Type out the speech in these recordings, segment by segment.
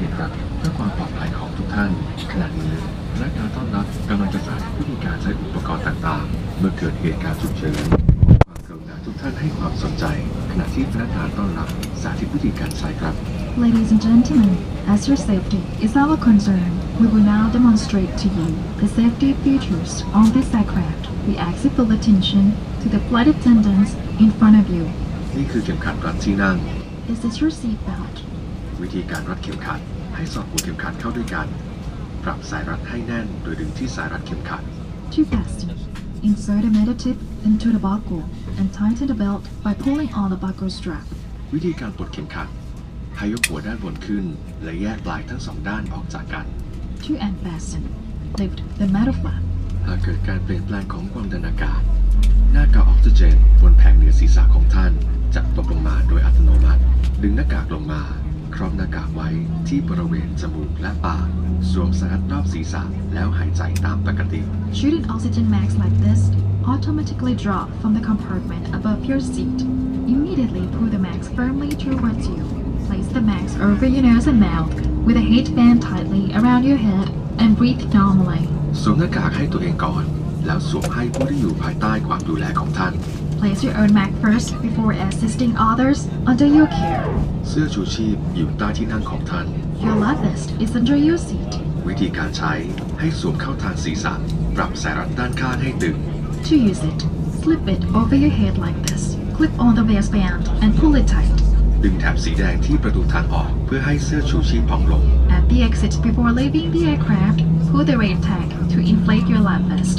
เกียรติครับเพื่อความปลอดภัยของทุกท่าน ขณะนี้พนักงานต้อนรับกำลังจะสาธิตวิธีการใช้อุปกรณ์ต่างๆ เมื่อเกิดเหตุการณ์ฉุกเฉินขอความกรุณาทุกท่านให้ความสนใจ ขณะที่พนักงานต้อนรับสาธิตวิธีการใช้ครับ Ladies and gentlemen, as your safety is our concern, we will now demonstrate to you the safety features on this aircraft. We ask you full attention to the flight attendants in front of you. นี่คือเข็มขัดรัดที่นั่ง Is this your seat belt? วิธีการรัดเข็มขัด ให้สอดหัวเข็มขัดเข้าด้วยกัน ปรับสายรัดให้แน่นโดยดึงที่สายรัดเข็มขัด To fasten, insert a metal tip into the buckle and tighten the belt by pulling on the buckle strap. วิธีการปลดเข็มขัด ให้ยกหัวด้านบนขึ้น และแยกปลายทั้งสองด้านออกจากกัน To unfasten, lift the metal flap. หากเกิดการเปลี่ยนแปลงของความดันอากาศ หน้ากากออกซิเจนบนแผงเหนือศีรษะของท่านจะตกลงมาโดยอัตโนมัติ ดึงหน้ากากลงมา ครอบหน้ากากไว้ที่บริเวณจมูกและปาก สวมสายรัดรอบศีรษะแล้วหายใจตามปกติ Should an oxygen mask like this automatically drop from the compartment above your seat, immediately pull the mask firmly towards you. Place the mask over your nose and mouth with a headband tightly around your head and breathe normally. สวมหน้ากากให้ตัวเองก่อน แล้วสวมให้ผู้ที่อยู่ภายใต้ความดูแลของท่าน Place your own mask first before assisting others under your care. เสื้อชูชีพอยู่ใต้ที่นั่งของท่าน Your life vest is under your seat. วิธีการใช้ให้สวมเข้าทางศีรษะ ปรับสายรัดด้านข้างให้ตึง To use it, slip it over your head like this. Clip on the waistband and pull it tight. ดึงแถบสีแดงที่ประตูทางออกเพื่อให้เสื้อชูชีพพองลง At the exit before leaving the aircraft, pull the red tag to inflate your life vest.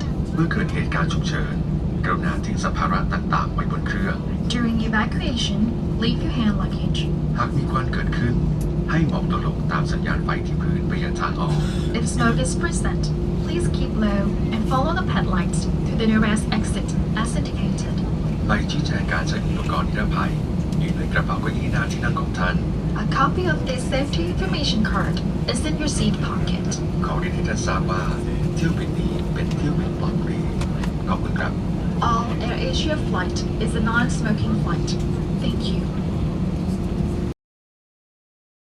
เมื่อเกิดเหตุการณ์ฉุกเฉินกรุณาทิ้งสัมภาระต่างๆไว้บนเครื่อง During evacuation, leave your hand luggage. หากมีควันเกิดขึ้น ให้มองตัวลงตามสัญญาณไฟที่พื้นไปยังทางออก If smoke is present, please keep low and follow the pad lights to the nearest exit as indicated. ใบชี้แจงการใช้อุปกรณ์นิรภัยอยู่ในกระเป๋าเก้าอี้หน้าที่นั่งของท่าน A copy of this safety information card is in your seat pocket. ขอเรียนให้ท่านทราบว่าเที่ยวบินนี้ เป็นเที่ยวบินปลอดภัยขอบคุณครับ All AirAsia flight is a non-smoking flight. Thank you.